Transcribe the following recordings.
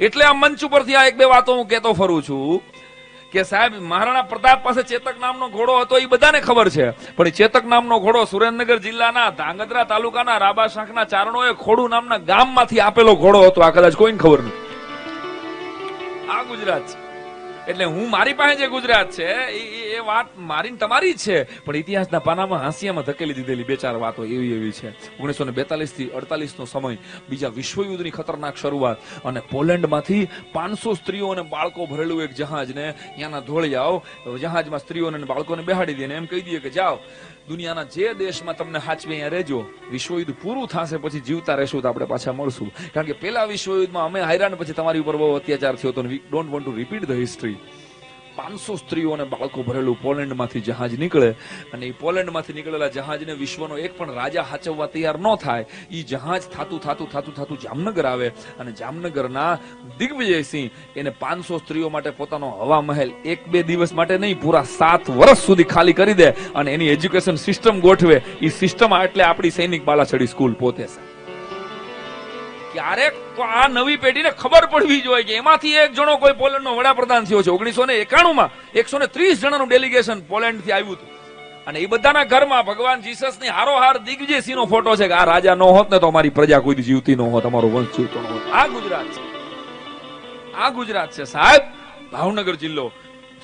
એટલે આ મંચ ઉપરથી આ એક બે વાતો હું કહેતો ફરું છું કે સાહેબ, મહારાણા પ્રતાપ પાસે ચેતક નામનો ઘોડો હતો, એ બધાને ખબર છે. પણ ચેતક નામનો ઘોડો સુરેન્દ્રનગર જિલ્લાના ધાંગધ્રા તાલુકાના રાબા શાખના ચારણોએ ખોડુ નામના ગામમાંથી આપેલો ઘોડો હતો. આ કદાચ કોઈને ખબર નથી. આ ગુજરાત છે. એટલે હું મારી પાસે જે ગુજરાત છે, એ વાત મારી તમારી છે. પણ ઇતિહાસના પાનામાં હાંસિયામાં ધકેલી દીધેલી બે ચાર વાતો એવી એવી છે. ઓગણીસો ને બેતાલીસથી અડતાલીસ નો સમય, બીજા વિશ્વયુદ્ધની ખતરનાક શરૂઆત અને પોલેન્ડમાંથી પાંચસો સ્ત્રીઓ અને બાળકો ભરેલું એક જહાજને ત્યાંના ધોળિયાઓ, જહાજમાં સ્ત્રીઓને બાળકોને બેહાડી દે એમ કહી દઈએ કે જાઓ, દુનિયાના જે દેશમાં તમને હાચવી અહીંયા રહેજો, વિશ્વયુદ્ધ પૂરું થશે પછી જીવતા રહેશું તો આપણે પાછા મળશું. કારણ કે પેલા વિશ્વયુદ્ધમાં અમે હાયરાન પછી તમારી ઉપર બહુ અત્યાચાર થયો હતો don't want to repeat the history પાંચસો સ્ત્રીઓ અને બાળકો ભરેલું પોલેન્ડમાંથી જહાજ નીકળે અને એ પોલેન્ડમાંથી નીકળેલા જહાજને વિશ્વનો એક પણ રાજા હાચવવા તૈયાર ન થાય એ જહાજ થાતું થાતું થાતું થાતું જામનગર આવે અને જામનગરના દિગ્વિજયસિંહ એને પાંચસો સ્ત્રીઓ માટે પોતાનો હવા મહેલ એક બે દિવસ માટે નહીં, પૂરા સાત વર્ષ સુધી ખાલી કરી દે અને એની એજ્યુકેશન સિસ્ટમ ગોઠવે. એ સિસ્ટમ એટલે આપણી સૈનિક બાલાછડી સ્કૂલ પોતે છે ક્યારેક આ નવી પેઢીને ખબર પડવી જોઈએ કે એમાંથી એક જણો કોઈ પોલેન્ડનો વડાપ્રધાન થયો છે. ઓગણીસો ને એકાણું માં એકસો ને ત્રીસ જણાનું ડેલિગેશન પોલેન્ડથી આવ્યું હતું. અને એ બધાના ઘરમાં ભગવાન જીસસની હારોહાર દિગ્વિજયસિંહ નો ફોટો છે કે આ રાજા ન હોત ને તો અમારી પ્રજા કોઈ જીવતી ન હોત, અમારો વંશ જીવતો ન હોત. આ ગુજરાત છે. આ ગુજરાત છે. સાહેબ, ભાવનગર જિલ્લો.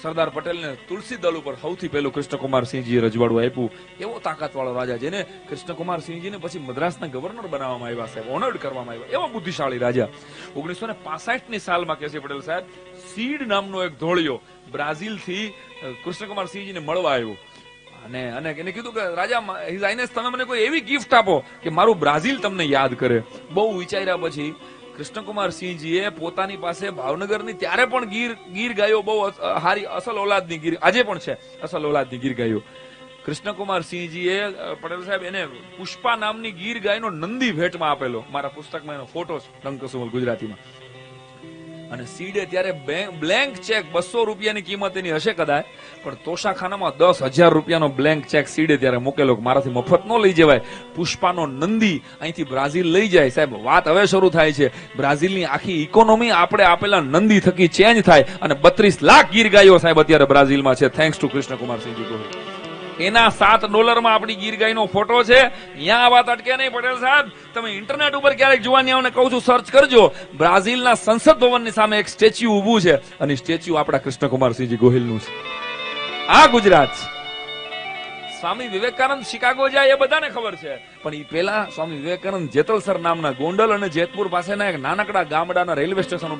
સરદાર પટેલને તુલસી દળ ઉપર સૌથી પહેલું કૃષ્ણકુમાર સિંહજીએ રજવાડું આપ્યું. એવો તાકાતવાળો રાજા જેને કૃષ્ણકુમાર પછી મદ્રાસના ગવર્નર બનાવવામાં આવ્યા સાહેબ ઓનર્ડ કરવામાં આવ્યા. એવા બુદ્ધિશાળી રાજા. ઓગણીસો ને ની સાલમાં કેસી પટેલ સાહેબ, સીડ નામનો એક ધોળિયો બ્રાઝિલથી કૃષ્ણકુમાર મળવા આવ્યો. અને અને એને કીધું કે, રાજા હિઝ આઈનેસ, તમે મને કોઈ એવી ગિફ્ટ આપો કે મારું બ્રાઝિલ તમને યાદ કરે. બહુ વિચાર્યા પછી કૃષ્ણકુમાર પોતાની પાસે ભાવનગરની ત્યારે પણ ગીર ગીર ગાયો બહુ હારી અસલ ઓલાદની ગીર, આજે પણ છે, અસલ ઓલાદની ગીર ગાયો. કૃષ્ણકુમાર સિંહજીએ પટેલ સાહેબ એને પુષ્પા નામની ગીર ગાયનો નંદી ભેટમાં આપેલો, મારા પુસ્તકમાં એનો ફોટો છે ટંકસુમલ ગુજરાતીમાં. અને સીડે ત્યારે બ્લેન્ક ચેક બસો રૂપિયાની કિંમત એની હશે કદાચ, પણ તોશાખાનામાં દસ હજાર રૂપિયાનો બ્લેન્ક ચેક સીડે ત્યારે મૂકેલો મારાથી મફત ન લઈ જવાય. પુષ્પાનો નંદી અહીંથી બ્રાઝિલ લઈ જાય. સાહેબ, વાત હવે શરૂ થાય છે. બ્રાઝિલની આખી ઇકોનોમી આપણે આપેલા નંદી થકી ચેન્જ થાય અને બત્રીસ લાખ ગીર ગાયો સાહેબ અત્યારે બ્રાઝિલમાં છે. Thanks to Krishnakumarsinhji Gohil. એના સાત ડોલરમાં આપણી ગીર ગાયનો ફોટો છે. અહીંયા વાત અટકે નહીં પટેલ સાહેબ. તમે ઇન્ટરનેટ ઉપર ક્યારેક જોવાની આવને કહું છું સર્ચ કરજો. બ્રાઝિલના સંસદ ભવનની સામે એક સ્ટેચ્યુ ઊભું છે અને સ્ટેચ્યુ આપણા કૃષ્ણકુમારસિંહજી ગોહિલનું છે. આ ગુજરાત સ્વામી વિવેકાનંદ શિકાગો જાય એ બધાને ખબર છે. પણ એ પેલા સ્વામી વિવેકાનંદ જેતલસર નામના ગોંડલ અને જેતપુર પાસેના એક નાનકડા ગામડાના રેલવે સ્ટેશન ઉપર